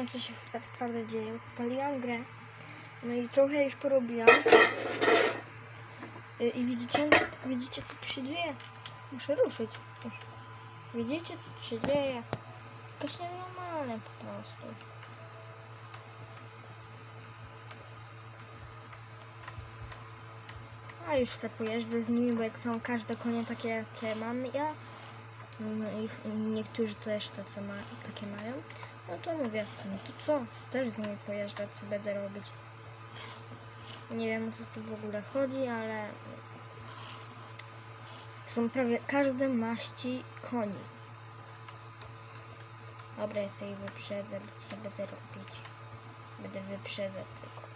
wiem co się stale dzieje. Paliłam grę. No i trochę już porobiłam. Y, I widzicie, widzicie co tu się dzieje? Muszę ruszyć. Widzicie co tu się dzieje? Jakieś nienormalne po prostu. A już se pojeżdżę z nimi, bo jak są każde konie takie, jakie mam ja, no niektórzy też tacy ma, takie mają, no to mówię, no to co, też z nimi pojeżdżać, co będę robić. Nie wiem o co tu w ogóle chodzi, ale są prawie każde maści koni. Dobra, ja sobie wyprzedzę, co będę robić? Będę wyprzedzać tylko.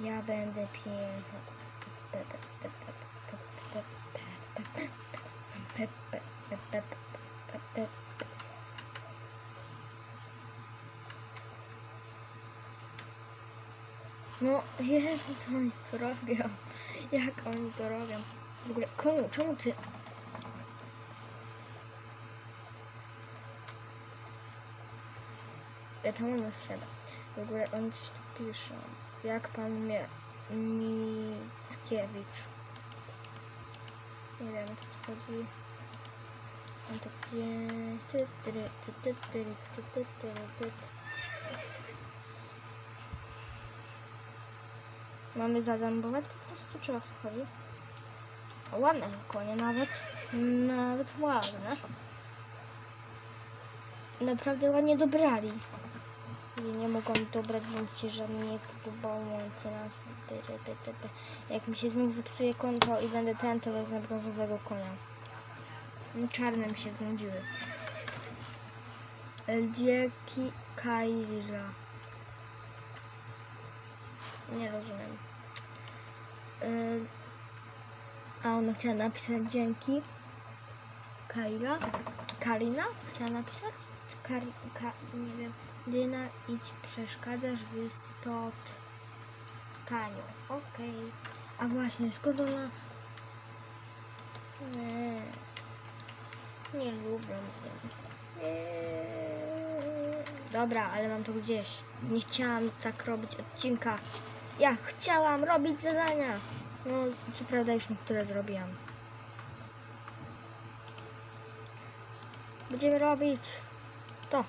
Ja będę piękna. No, Jezu, co oni tu robią? Jak oni to robią? W ogóle, koniu, czemu ty... Ja czemu nas siada? W ogóle oni coś tu piszą. Jak pan mnie... Mickiewicz. Nie wiem, co tu chodzi. On to gdzie... Mamy zadębować po prostu, czy o co chodzi? Ładne konie nawet. Nawet ładne. Naprawdę ładnie dobrali. I nie mogłam dobrać, bo mi się żadnie nie podobało cena. Jak mi się znów zepsuje konto i będę ten, to wezmę brązowego konia. No, Czarne mi się znudziły. Dzięki Kaira. Nie rozumiem. Y, A ona chciała napisać dzięki. Kaira? Karina? Chciała napisać? Czy Kari, ka, nie wiem. Dyna, idź, przeszkadzasz w spotkaniu. Okej. A właśnie, skąd ona... Nie. Nie lubię. Nie. Dobra, ale mam to gdzieś. Nie chciałam tak robić odcinka. Ja chciałam robić zadania. No, co prawda już niektóre zrobiłam. Będziemy robić to.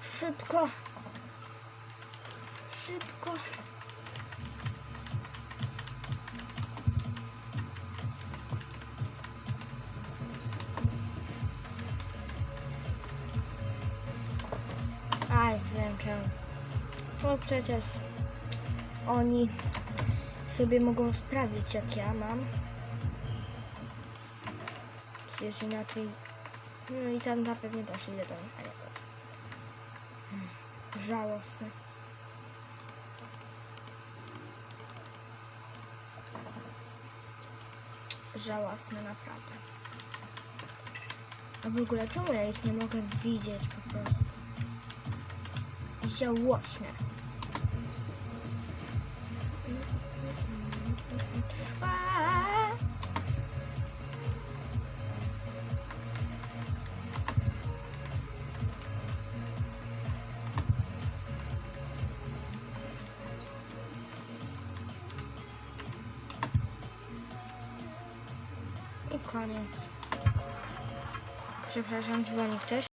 Szybko. Szybko. A, już wiem czemu. No przecież oni sobie mogą sprawdzić, jak ja mam. Przecież inaczej. No i tam na pewno też idę do. Hmm, Żałosne. Żałosne naprawdę. A w ogóle czemu ja ich nie mogę widzieć po prostu? Żałosne. Koniec. Przepraszam, dzwoni ktoś.